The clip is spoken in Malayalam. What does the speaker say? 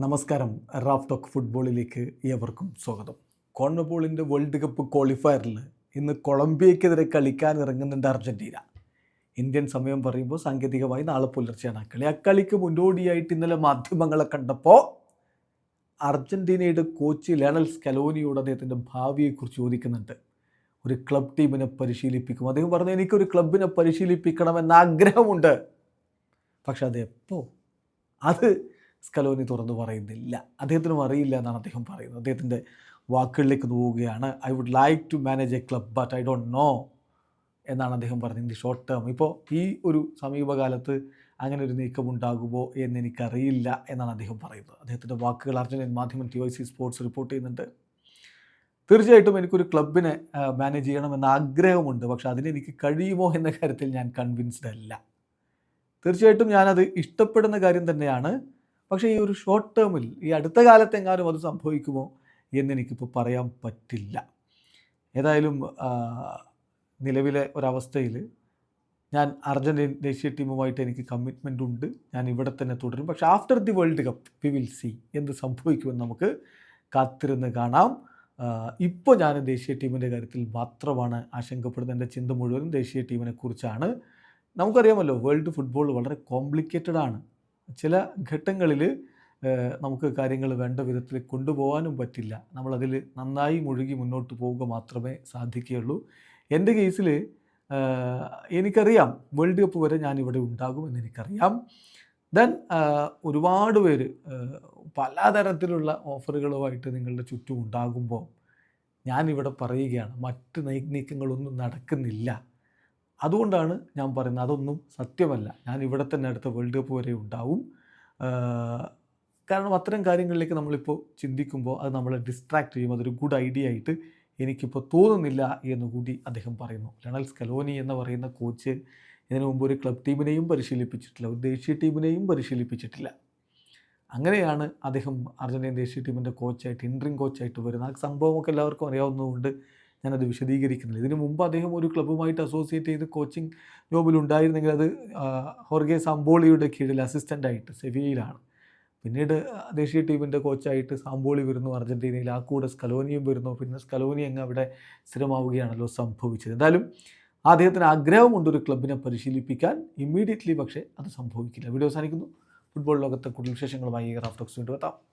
നമസ്കാരം. റാഫ് ടോക്ക് ഫുട്ബോളിലേക്ക് ഏവർക്കും സ്വാഗതം. കോൺബോളിന്റെ വേൾഡ് കപ്പ് ക്വാളിഫയറിൽ ഇന്ന് കൊളംബിയക്കെതിരെ കളിക്കാൻ ഇറങ്ങുന്നുണ്ട് അർജന്റീന. ഇന്ത്യൻ സമയം പറയുമ്പോൾ സാങ്കേതികമായി നാളെ പുലർച്ചെയാണ് കളി. ആ കളിക്ക് മുന്നോടിയായിട്ട് ഇന്നലെ മാധ്യമങ്ങളെ കണ്ടപ്പോൾ അർജന്റീനയുടെ കോച്ച് ലയണൽ സ്കലോനിയോട് അദ്ദേഹത്തിന്റെ ഭാവിയെക്കുറിച്ച് ചോദിക്കുന്നുണ്ട്. ഒരു ക്ലബ് ടീമിനെ പരിശീലിപ്പിക്കും. അദ്ദേഹം പറഞ്ഞു എനിക്കൊരു ക്ലബിനെ പരിശീലിപ്പിക്കണമെന്ന് ആഗ്രഹമുണ്ട്. പക്ഷെ അതെപ്പോൾ അത് സ്കലോനി തുറന്നു പറയുന്നില്ല. അദ്ദേഹത്തിനും അറിയില്ല എന്നാണ് അദ്ദേഹം പറയുന്നത്. അദ്ദേഹത്തിന്റെ വാക്കുകളിലേക്ക് പോവുകയാണ്. I would like to manage a club but I don't know എന്നാണ് അദ്ദേഹം പറഞ്ഞത് ഇൻ ദി ഷോർട്ട് ടേം ഇപ്പോൾ ഈ ഒരു സമീപകാലത്ത് അങ്ങനെ ഒരു നീക്കം ഉണ്ടാകുമോ എന്ന് എനിക്കറിയില്ല എന്നാണ് അദ്ദേഹം പറയുന്നത്. അദ്ദേഹത്തിന്റെ വാക്കുകൾ അർജന്റീൻ മാധ്യമം T Y C sports report ചെയ്യുന്നുണ്ട്. തീർച്ചയായിട്ടും എനിക്കൊരു ക്ലബിനെ മാനേജ് ചെയ്യണമെന്ന ആഗ്രഹമുണ്ട്. പക്ഷെ അതിനെനിക്ക് കഴിയുമോ എന്ന കാര്യത്തിൽ ഞാൻ കൺവിൻസ്ഡ് അല്ല. തീർച്ചയായിട്ടും ഞാനത് ഇഷ്ടപ്പെടുന്ന കാര്യം തന്നെയാണ്. പക്ഷേ ഈ ഒരു ഷോർട്ട് ടേമിൽ ഈ അടുത്ത കാലത്തെങ്ങാനും അത് സംഭവിക്കുമോ എന്നെനിക്കിപ്പോൾ പറയാൻ പറ്റില്ല. ഏതായാലും നിലവിലെ ഒരവസ്ഥയിൽ ഞാൻ അർജന്റീൻ ദേശീയ ടീമുമായിട്ട് എനിക്ക് കമ്മിറ്റ്മെന്റ് ഉണ്ട്. ഞാൻ ഇവിടെ തന്നെ തുടരും. പക്ഷേ after the world cup we will see എന്ത് സംഭവിക്കുമെന്ന് നമുക്ക് കാത്തിരുന്ന് കാണാം. ഇപ്പോൾ ഞാൻ ദേശീയ ടീമിന്റെ കാര്യത്തിൽ മാത്രമാണ് ആശങ്കപ്പെടുന്നത്. എന്റെ ചിന്ത മുഴുവനും ദേശീയ ടീമിനെ കുറിച്ചാണ്. നമുക്കറിയാമല്ലോ വേൾഡ് ഫുട്ബോൾ വളരെ കോംപ്ലിക്കേറ്റഡ് ആണ്. ചില ഘട്ടങ്ങളിൽ നമുക്ക് കാര്യങ്ങൾ വേണ്ട വിധത്തിൽ കൊണ്ടുപോകാനും പറ്റില്ല. നമ്മളതിൽ നന്നായി മുഴുകി മുന്നോട്ട് പോവുക മാത്രമേ സാധിക്കുകയുള്ളൂ. എന്റെ കേസിൽ എനിക്കറിയാം വേൾഡ് കപ്പ് വരെ ഞാനിവിടെ ഉണ്ടാകുമെന്ന് എനിക്കറിയാം ദെൻ ഒരുപാട് പേര് പലതരത്തിലുള്ള ഓഫറുകളുമായിട്ട് നിങ്ങളുടെ ചുറ്റും ഉണ്ടാകുമ്പോൾ ഞാനിവിടെ പറയുകയാണ് മറ്റ് നീക്കങ്ങളൊന്നും നടക്കുന്നില്ല. അതുകൊണ്ടാണ് ഞാൻ പറയുന്നത് അതൊന്നും സത്യമല്ല. ഞാൻ ഇവിടെ തന്നെ അടുത്ത വേൾഡ് കപ്പ് വരെ ഉണ്ടാവും. കാരണം അത്തരം കാര്യങ്ങളിലേക്ക് നമ്മളിപ്പോൾ ചിന്തിക്കുമ്പോൾ അത് നമ്മളെ ഡിസ്ട്രാക്ട് ചെയ്യും. അതൊരു ഗുഡ് ഐഡിയ ആയിട്ട് എനിക്കിപ്പോൾ തോന്നുന്നില്ല എന്ന് കൂടി അദ്ദേഹം പറയുന്നു. ലണൽ സ്കലോനി എന്ന് പറയുന്ന കോച്ച് ഇതിനു മുമ്പ് ഒരു ക്ലബ് ടീമിനെയും പരിശീലിപ്പിച്ചിട്ടില്ല. ഒരു ദേശീയ ടീമിനെയും പരിശീലിപ്പിച്ചിട്ടില്ല. അങ്ങനെയാണ് അദ്ദേഹം അർജന്റീൻ ദേശീയ ടീമിന്റെ കോച്ചായിട്ട് ഇൻട്രിങ് കോച്ചായിട്ട് വരുന്നത്. ആ സംഭവമൊക്കെ എല്ലാവർക്കും അറിയാവുന്നതുകൊണ്ട് ഞാനത് വിശദീകരിക്കുന്നില്ല. ഇതിനു മുമ്പ് അദ്ദേഹം ഒരു ക്ലബ്ബുമായിട്ട് അസോസിയേറ്റ് ചെയ്ത് കോച്ചിങ് ജോബിൽ ഉണ്ടായിരുന്നെങ്കിൽ അത് ഹോർഗെ സാംബോളിയുടെ കീഴിൽ അസിസ്റ്റന്റായിട്ട് സെവിയയിലാണ്. പിന്നീട് ദേശീയ ടീമിന്റെ കോച്ചായിട്ട് സാമ്പോളി വരുന്നു അർജന്റീനയിൽ ആ കൂടെ സ്കലോനിയും വരുന്നു. പിന്നെ സ്കലോനി അങ്ങ് അവിടെ സ്ഥിരമാവുകയാണല്ലോ സംഭവിച്ചത്. എന്തായാലും അദ്ദേഹത്തിന് ആഗ്രഹമുണ്ട് ഒരു ക്ലബിനെ പരിശീലിപ്പിക്കാൻ. ഇമ്മീഡിയറ്റ്ലി പക്ഷേ അത് സംഭവിക്കില്ല. വീഡിയോ അവസാനിക്കുന്നു. ഫുട്ബോൾ ലോകത്തെ കൂടുതൽ വിശേഷങ്ങളുമായി റാഫ്റ്റോക്സ് വീണ്ടും എത്താം.